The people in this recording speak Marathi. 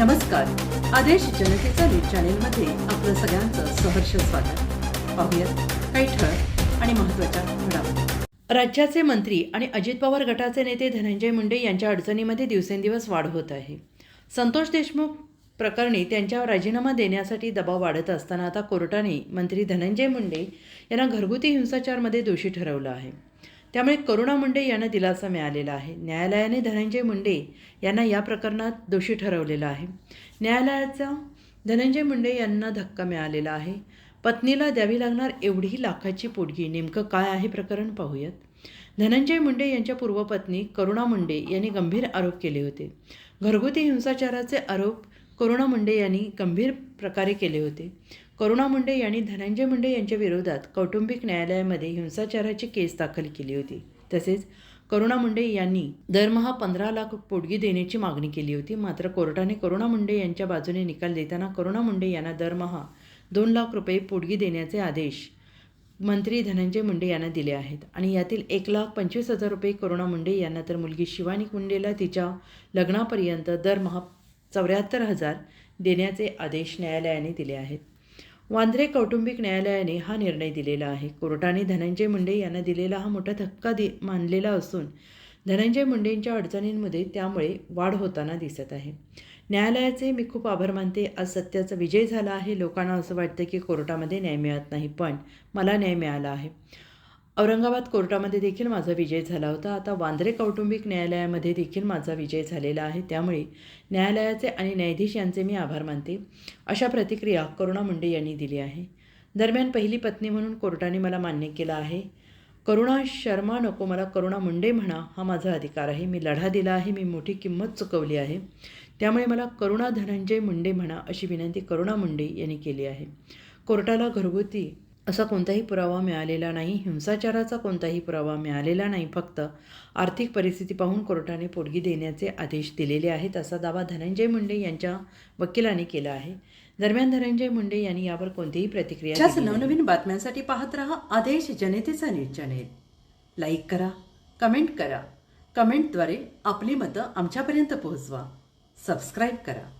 नमस्कार. आदेश जनतेचा न्यूज चॅनेलमध्ये आपलं सगळ्यांचं सहर्ष स्वागत. पाहूयात काही ठळक आणि महत्त्वाच्या घडामोडी. राज्याचे मंत्री आणि अजित पवार गटाचे नेते धनंजय मुंडे यांच्या अडचणीमध्ये दिवसेंदिवस वाढ होत आहे. संतोष देशमुख प्रकरणी त्यांच्यावर राजीनामा देण्यासाठी दबाव वाढत असताना आता कोर्टाने मंत्री धनंजय मुंडे यांना घरगुती हिंसाचारमध्ये दोषी ठरवलं आहे. त्यामुळे करुणा मुंडे यांना दिलासा मिळालेला आहे. न्यायालयाने धनंजय मुंडे यांना या प्रकरणात दोषी ठरवलेलं आहे. न्यायालयाचा धनंजय मुंडे यांना धक्का मिळालेला आहे. पत्नीला द्यावी लागणार एवढी लाखाची पोटगी नेमकं काय आहे प्रकरण पाहूयात. धनंजय मुंडे यांच्या पूर्वपत्नी करुणा मुंडे यांनी गंभीर आरोप केले होते. घरगुती हिंसाचाराचे आरोप करुणा मुंडे यांनी गंभीर प्रकारे केले होते. करुणा मुंडे यांनी धनंजय मुंडे यांच्या विरोधात कौटुंबिक न्यायालयामध्ये हिंसाचाराची केस दाखल केली होती. तसेच करुणा मुंडे यांनी दरमहा पंधरा लाख पोटगी देण्याची मागणी केली होती. मात्र कोर्टाने करुणा मुंडे यांच्या बाजूने निकाल देताना करुणा मुंडे यांना दरमहा दोन लाख रुपये पोटगी देण्याचे आदेश मंत्री धनंजय मुंडे यांना दिले आहेत. आणि यातील एक लाख पंचवीस हजार रुपये करुणा मुंडे यांना तर मुलगी शिवानी मुंडेला तिच्या लग्नापर्यंत दरमहा चौऱ्याहत्तर हजार देण्याचे आदेश न्यायालयाने दिले आहेत. वांद्रे कौटुंबिक न्यायालयाने हा निर्णय दिलेला आहे. कोर्टाने धनंजय मुंडे यांना दिलेला हा मोठा धक्का दि मानलेला असून धनंजय मुंडेंच्या अडचणींमध्ये त्यामुळे वाढ होताना दिसत आहे. न्यायालयाचे मी खूप आभार मानते. आज सत्याचा विजय झाला आहे. लोकांना असं वाटतं की कोर्टामध्ये न्याय मिळत नाही पण मला न्याय मिळाला आहे. औरंगाबाद कोर्टामध्ये देखील माझा विजय झाला होता. आता वांद्रे कौटुंबिक न्यायालयामध्ये देखील माझा विजय झालेला आहे. त्यामुळे न्यायालयाचे आणि न्यायाधीश यांचे मी आभार मानते. अशा प्रतिक्रिया करुणा मुंडे यांनी दिली आहे. दरम्यान पहिली पत्नी म्हणून कोर्टाने मला मान्य केलं आहे. करुणा शर्मा नको मला करुणा मुंडे म्हणा हा माझा अधिकार आहे. मी लढा दिला आहे. मी मोठी किंमत चुकवली आहे. त्यामुळे मला करुणा धनंजय मुंडे म्हणा अशी विनंती करुणा मुंडे यांनी केली आहे. कोर्टाला घरगुती असा कोणताही पुरावा मिळालेला नाही हिंसाचाराचा कोणताही पुरावा मिळालेला नाही फक्त आर्थिक परिस्थिती पाहून कोर्टाने पोटगी देण्याचे आदेश दिलेले आहेत असा दावा धनंजय मुंडे यांच्या वकिलांनी केला आहे. दरम्यान धनंजय मुंडे यांनी यावर कोणतीही प्रतिक्रिया. नवनवीन बातम्यांसाठी पाहत रहा आदेश जनतेचा न्यूज चॅनेल. लाईक करा कमेंट करा. कमेंटद्वारे आपली मतं आमच्यापर्यंत पोहोचवा. सबस्क्राईब करा.